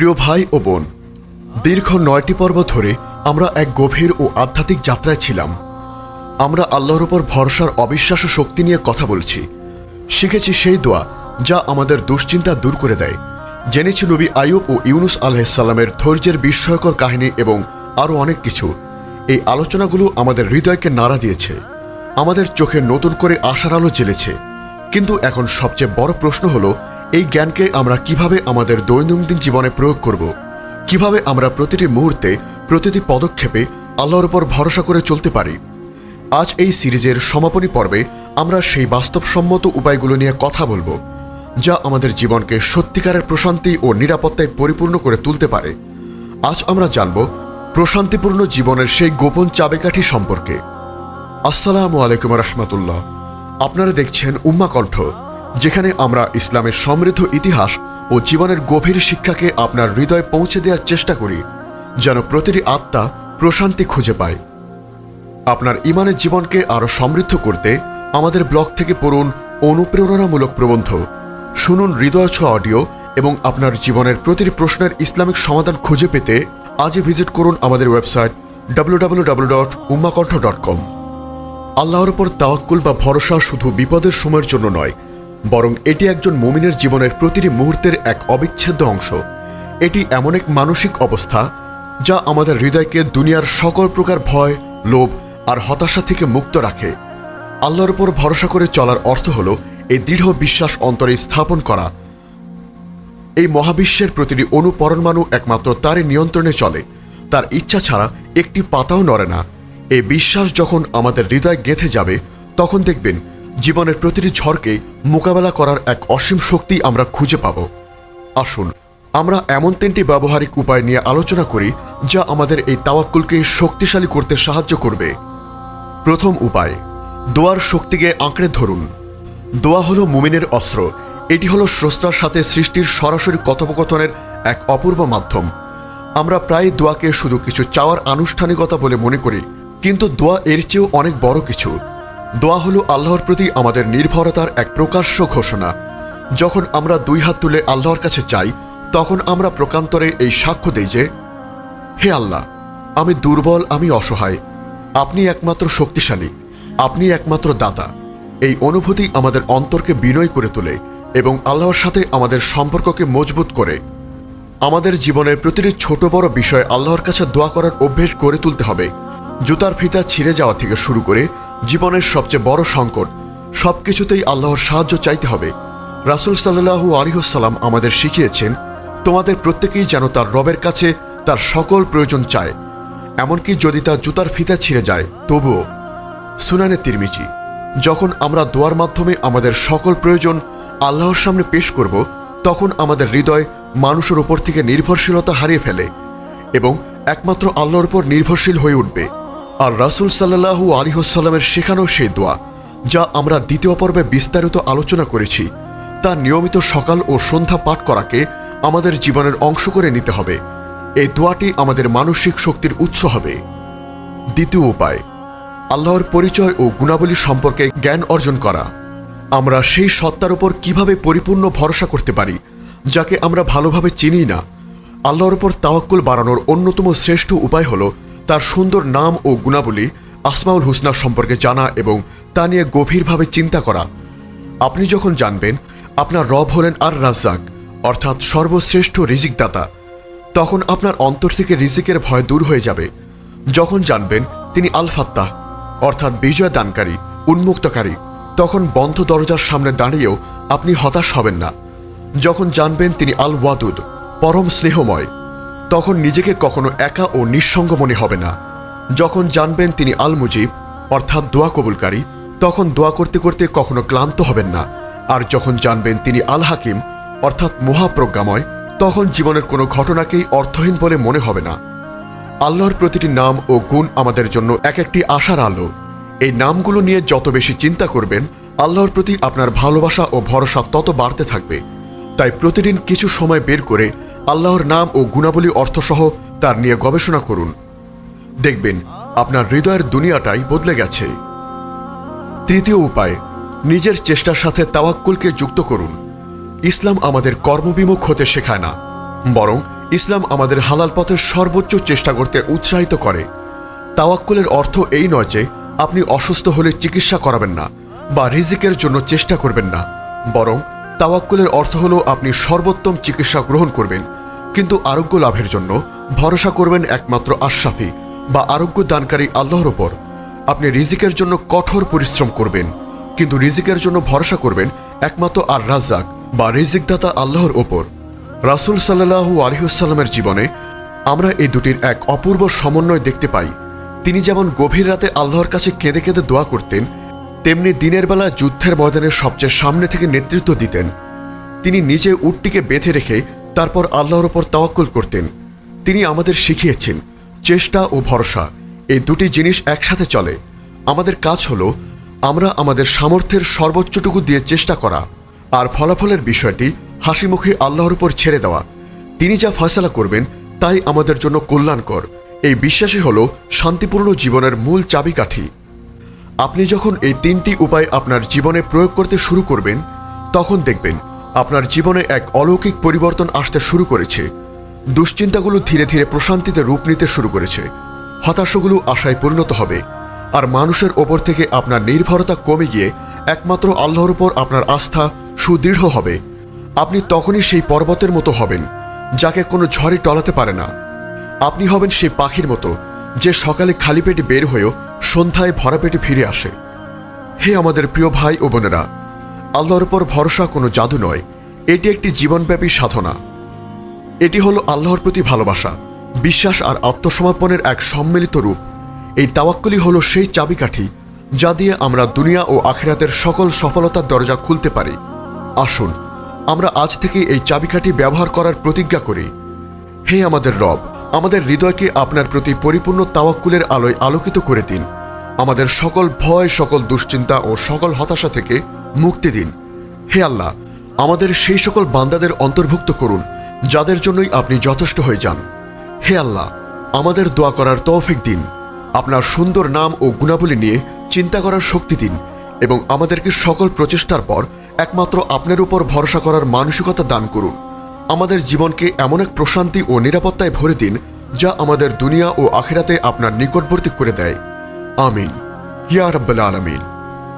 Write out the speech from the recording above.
প্রিয় ভাই ও বোন, দীর্ঘ নয়টি পর্ব ধরে আমরা এক গভীর ও আধ্যাত্মিক যাত্রায় ছিলাম। আমরা আল্লাহর উপর ভরসার অবিশ্বাস শক্তি নিয়ে কথা বলছি। শিখেছি সেই দোয়া যা আমাদের দুশ্চিন্তা দূর করে দেয়। জেনেছি নবী আয়ুব ও ইউনুস আলাহিসাল্লামের ধৈর্যের বিস্ময়কর কাহিনী এবং আরও অনেক কিছু। এই আলোচনাগুলো আমাদের হৃদয়কে নাড়া দিয়েছে। আমাদের চোখে নতুন করে আশার আলো জ্বেলেছে। কিন্তু এখন সবচেয়ে বড় প্রশ্ন হলো এই জ্ঞানকে আমরা কীভাবে আমাদের দৈনন্দিন জীবনে প্রয়োগ করব? কীভাবে আমরা প্রতিটি মুহূর্তে, প্রতিটি পদক্ষেপে আল্লাহর উপর ভরসা করে চলতে পারি? আজ এই সিরিজের সমাপনী পর্বে আমরা সেই বাস্তবসম্মত উপায়গুলো নিয়ে কথা বলব, যা আমাদের জীবনকে সত্যিকারের প্রশান্তি ও নিরাপত্তায় পরিপূর্ণ করে তুলতে পারে। আজ আমরা জানব প্রশান্তিপূর্ণ জীবনের সেই গোপন চাবিকাঠি সম্পর্কে। আসসালামু আলাইকুম রহমতুল্লাহ। আপনারা দেখছেন উম্মা কণ্ঠ যেখানে আমরা ইসলামের সমৃদ্ধ ইতিহাস ও জীবনের গভীর শিক্ষাকে আপনার হৃদয়ে পৌঁছে দেওয়ার চেষ্টা করি, যেন প্রতিটি আত্মা প্রশান্তি খুঁজে পায়। আপনার ইমানের জীবনকে আরও সমৃদ্ধ করতে আমাদের ব্লগ থেকে পড়ুন অনুপ্রেরণামূলক প্রবন্ধ। শুনুন হৃদয় ছোঁয়া অডিও এবং আপনার জীবনের প্রতিটি প্রশ্নের ইসলামিক সমাধান খুঁজে পেতে আজই ভিজিট করুন আমাদের ওয়েবসাইট www.ummakantha.com আল্লাহর উপর তাওয়াক্কুল বা ভরসা শুধু বিপদের সময়ের জন্য নয় বরং এটি একজন মুমিনের জীবনের প্রতিটি মুহূর্তের এক অবিচ্ছেদ্য অংশ। এটি এমন এক মানসিক অবস্থা যা আমাদের হৃদয়কে দুনিয়ার সকল প্রকার ভয়, লোভ আর হতাশা থেকে মুক্ত রাখে। আল্লাহর উপর ভরসা করে চলার অর্থ হল এই দৃঢ় বিশ্বাস অন্তরে স্থাপন করা। এই মহাবিশ্বের প্রতিটি অণু পরমাণু একমাত্র তারই নিয়ন্ত্রণে চলে। তার ইচ্ছা ছাড়া একটি পাতাও নড়ে না। এই বিশ্বাস যখন আমাদের হৃদয় গেঁথে যাবে, তখন দেখবেন জীবনের প্রতিটি ঝড়কে মোকাবেলা করার এক অসীম শক্তি আমরা খুঁজে পাব। আসুন, আমরা এমন তিনটি ব্যবহারিক উপায় নিয়ে আলোচনা করি যা আমাদের এই তাওয়াক্কুলকে শক্তিশালী করতে সাহায্য করবে। প্রথম উপায়, দোয়ার শক্তিকে আঁকড়ে ধরুন। দোয়া হলো মুমিনের অস্ত্র। এটি হলো স্রষ্টার সাথে সৃষ্টির সরাসরি কথোপকথনের এক অপূর্ব মাধ্যম। আমরা প্রায় দোয়াকে শুধু কিছু চাওয়ার আনুষ্ঠানিকতা বলে মনে করি, কিন্তু দোয়া এর চেয়েও অনেক বড় কিছু। দোয়া হলো আল্লাহর প্রতি আমাদের নির্ভরতার এক প্রকাশ্য ঘোষণা। যখন আমরা দুই হাত তুলে আল্লাহর কাছে চাই, তখন আমরা প্রকান্তরে এই সাক্ষ্য দেই যে, হে আল্লাহ, আমি দুর্বল, আমি অসহায়। আপনি একমাত্র শক্তিশালী, আপনি একমাত্র দাতা। এই অনুভূতি আমাদের অন্তরকে বিনয় করে তোলে এবং আল্লাহর সাথে আমাদের সম্পর্ককে মজবুত করে। আমাদের জীবনের প্রতিটি ছোট বড় বিষয়ে আল্লাহর কাছে দোয়া করার অভ্যেস গড়ে তুলতে হবে। জুতার ফিতা ছিঁড়ে যাওয়া থেকে শুরু করে জীবনের সবচেয়ে বড় সংকট। সব কিছুতেই আল্লাহর সাহায্য চাইতে হবে। রাসুল সাল্লাহু আলিহসাল্লাম আমাদের শিখিয়েছেন, তোমাদের প্রত্যেকেই যেন তার রবের কাছে তার সকল প্রয়োজন চায়। এমনকি যদি তার জুতার ফিতা ছিঁড়ে যায়, তবুও। সুনানে তিরমিজি, যখন আমরা দোয়ার মাধ্যমে আমাদের সকল প্রয়োজন আল্লাহর সামনে পেশ করব, তখন আমাদের হৃদয় মানুষের উপর থেকে নির্ভরশীলতা হারিয়ে ফেলে এবং একমাত্র আল্লাহর উপর নির্ভরশীল হয়ে উঠবে। আর রাসুল সাল্লাহু আলিহসাল্লামের শেখানো সেই দোয়া, যা আমরা দ্বিতীয় পর্বে বিস্তারিত আলোচনা করেছি, তা নিয়মিত সকাল ও সন্ধ্যা পাঠ করাকে আমাদের জীবনের অংশ করে নিতে হবে। এই দোয়াটি আমাদের মানসিক শক্তির উৎস হবে। দ্বিতীয় উপায়, আল্লাহর পরিচয় ও গুণাবলী সম্পর্কে জ্ঞান অর্জন করা। আমরা সেই সত্তার উপর কীভাবে পরিপূর্ণ ভরসা করতে পারি, যাকে আমরা ভালোভাবে চিনি না, আল্লাহর উপর তাওয়াক্কুল বাড়ানোর অন্যতম শ্রেষ্ঠ উপায় হল তার সুন্দর নাম ও গুণাবলী আসমাউল হুসনা সম্পর্কে জানা এবং তা নিয়ে গভীরভাবে চিন্তা করা। আপনি যখন জানবেন, আপনার রব হলেন আর রাজ্জাক অর্থাৎ সর্বশ্রেষ্ঠ রিজিকদাতা, তখন আপনার অন্তর থেকে রিজিকের ভয় দূর হয়ে যাবে। যখন জানবেন, তিনি আল ফাত্তাহ অর্থাৎ বিজয় দানকারী উন্মুক্তকারী, তখন বন্ধ দরজার সামনে দাঁড়িয়েও আপনি হতাশ হবেন না। যখন জানবেন, তিনি আল ওয়াদুদ পরম স্নেহময় তখন নিজেকে কখনো একা ও নিঃসঙ্গ মনে হবে না। যখন জানবেন তিনি আল মুজিব অর্থাৎ দোয়া কবুলকারী, তখন দোয়া করতে করতে কখনো ক্লান্ত হবেন না। আর যখন জানবেন তিনি আল হাকিম অর্থাৎ মহাপ্রজ্ঞাময়, তখন জীবনের কোনো ঘটনাকেই অর্থহীন বলে মনে হবে না। আল্লাহর প্রতিটি নাম ও গুণ আমাদের জন্য এক একটি আশার আলো। এই নামগুলো নিয়ে যত বেশি চিন্তা করবেন, আল্লাহর প্রতি আপনার ভালোবাসা ও ভরসা তত বাড়তে থাকবে। তাই প্রতিদিন কিছু সময় বের করে আল্লাহর নাম ও গুণাবলী অর্থসহ তার নিয়ে গবেষণা করুন। দেখবেন আপনার হৃদয়ের দুনিয়াটাই বদলে গেছে। তৃতীয় উপায়, নিজের চেষ্টার সাথে তাওয়াক্কুলকে যুক্ত করুন। ইসলাম আমাদের কর্মবিমুখ হতে শেখায় না, বরং ইসলাম আমাদের হালাল পথের সর্বোচ্চ চেষ্টা করতে উৎসাহিত করে। তাওয়াক্কুলের অর্থ এই নয় যে আপনি অসুস্থ হলে চিকিৎসা করাবেন না বা রিজিকের জন্য চেষ্টা করবেন না, বরং তাওয়াক্কুলের অর্থ হলো আপনি সর্বোত্তম চিকিৎসা গ্রহণ করবেন। কিন্তু আরোগ্য লাভের জন্য ভরসা করবেন একমাত্র আশরাফি বা আরোগ্য দানকারী আল্লাহর ওপর। আপনি রিজিকের জন্য কঠোর পরিশ্রম করবেন, কিন্তু রিজিকের জন্য ভরসা করবেন একমাত্র আর রাজ্জাক বা রিজিকদাতা আল্লাহর ওপর। রাসুল সাল্লাহু আলহিউসাল্লামের জীবনে আমরা এই দুটির এক অপূর্ব সমন্বয় দেখতে পাই। তিনি যেমন গভীর রাতে আল্লাহর কাছে কেঁদে কেঁদে দোয়া করতেন, তেমনি দিনের বেলা যুদ্ধের ময়দানের সবচেয়ে সামনে থেকে নেতৃত্ব দিতেন। তিনি নিজে উটটিকে বেঁধে রেখে তারপর আল্লাহর ওপর তাওয়াক্কুল করতেন। তিনি আমাদের শিখিয়েছেন, চেষ্টা ও ভরসা, এই দুটি জিনিস একসাথে চলে। আমাদের কাজ হলো, আমরা আমাদের সামর্থ্যের সর্বোচ্চটুকু দিয়ে চেষ্টা করা, আর ফলাফলের বিষয়টি হাসি মুখে আল্লাহর উপর ছেড়ে দেওয়া। তিনি যা ফয়সলা করবেন, তাই আমাদের জন্য কল্যাণকর। এই বিশ্বাসই হলো শান্তিপূর্ণ জীবনের মূল চাবিকাঠি। আপনি যখন এই তিনটি উপায় আপনার জীবনে প্রয়োগ করতে শুরু করবেন, তখন দেখবেন আপনার জীবনে এক অলৌকিক পরিবর্তন আসতে শুরু করেছে। দুশ্চিন্তাগুলো ধীরে ধীরে প্রশান্তিতে রূপ নিতে শুরু করেছে। হতাশাগুলো আশায় পরিণত হবে। আর মানুষের ওপর থেকে আপনার নির্ভরতা কমে গিয়ে একমাত্র আল্লাহর উপর আপনার আস্থা সুদৃঢ় হবে। আপনি তখনই সেই পর্বতের মতো হবেন, যাকে কোনো ঝড়ে টলাতে পারে না। আপনি হবেন সেই পাখির মতো, যে সকালে খালি পেটে বের হয়েও সন্ধ্যায় ভরা পেটে ফিরে আসে। হে আমাদের প্রিয় ভাই ও বোনেরা আল্লাহর উপর ভরসা কোনো জাদু নয়। এটি একটি জীবনব্যাপী সাধনা। এটি হলো আল্লাহর প্রতি ভালোবাসা, বিশ্বাস আর আত্মসমর্পণের এক সম্মিলিত রূপ। এই তাওয়াক্কুলি হলো সেই চাবিকাঠি যা দিয়ে আমরা দুনিয়া ও আখিরাতের সকল সফলতার দরজা খুলতে পারি। আসুন, আমরা আজ থেকে এই চাবিকাঠি ব্যবহার করার প্রতিজ্ঞা করি। হে আমাদের রব, আমাদের হৃদয়কে আপনার প্রতি পরিপূর্ণ তাওয়াক্কুলের আলোয় আলোকিত করে দিন। আমাদের সকল ভয়, সকল দুশ্চিন্তা ও সকল হতাশা থেকে মুক্তি দিন। হে আল্লাহ, আমাদের সেই সকল বান্দাদের অন্তর্ভুক্ত করুন, যাদের জন্যই আপনি যথেষ্ট হয়ে যান। হে আল্লাহ, আমাদের দোয়া করার তৌফিক দিন। আপনার সুন্দর নাম ও গুণাবলী নিয়ে চিন্তা করার শক্তি দিন এবং আমাদেরকে সকল প্রচেষ্টার পর একমাত্র আপনার উপর ভরসা করার মানসিকতা দান করুন। আমাদের জীবনকে এমন এক প্রশান্তি ও নিরাপত্তায় ভরে দিন, যা আমাদের দুনিয়া ও আখেরাতে আপনার নিকটবর্তী করে দেয়। আমিন। ইয়া রাব্বাল আলামিন।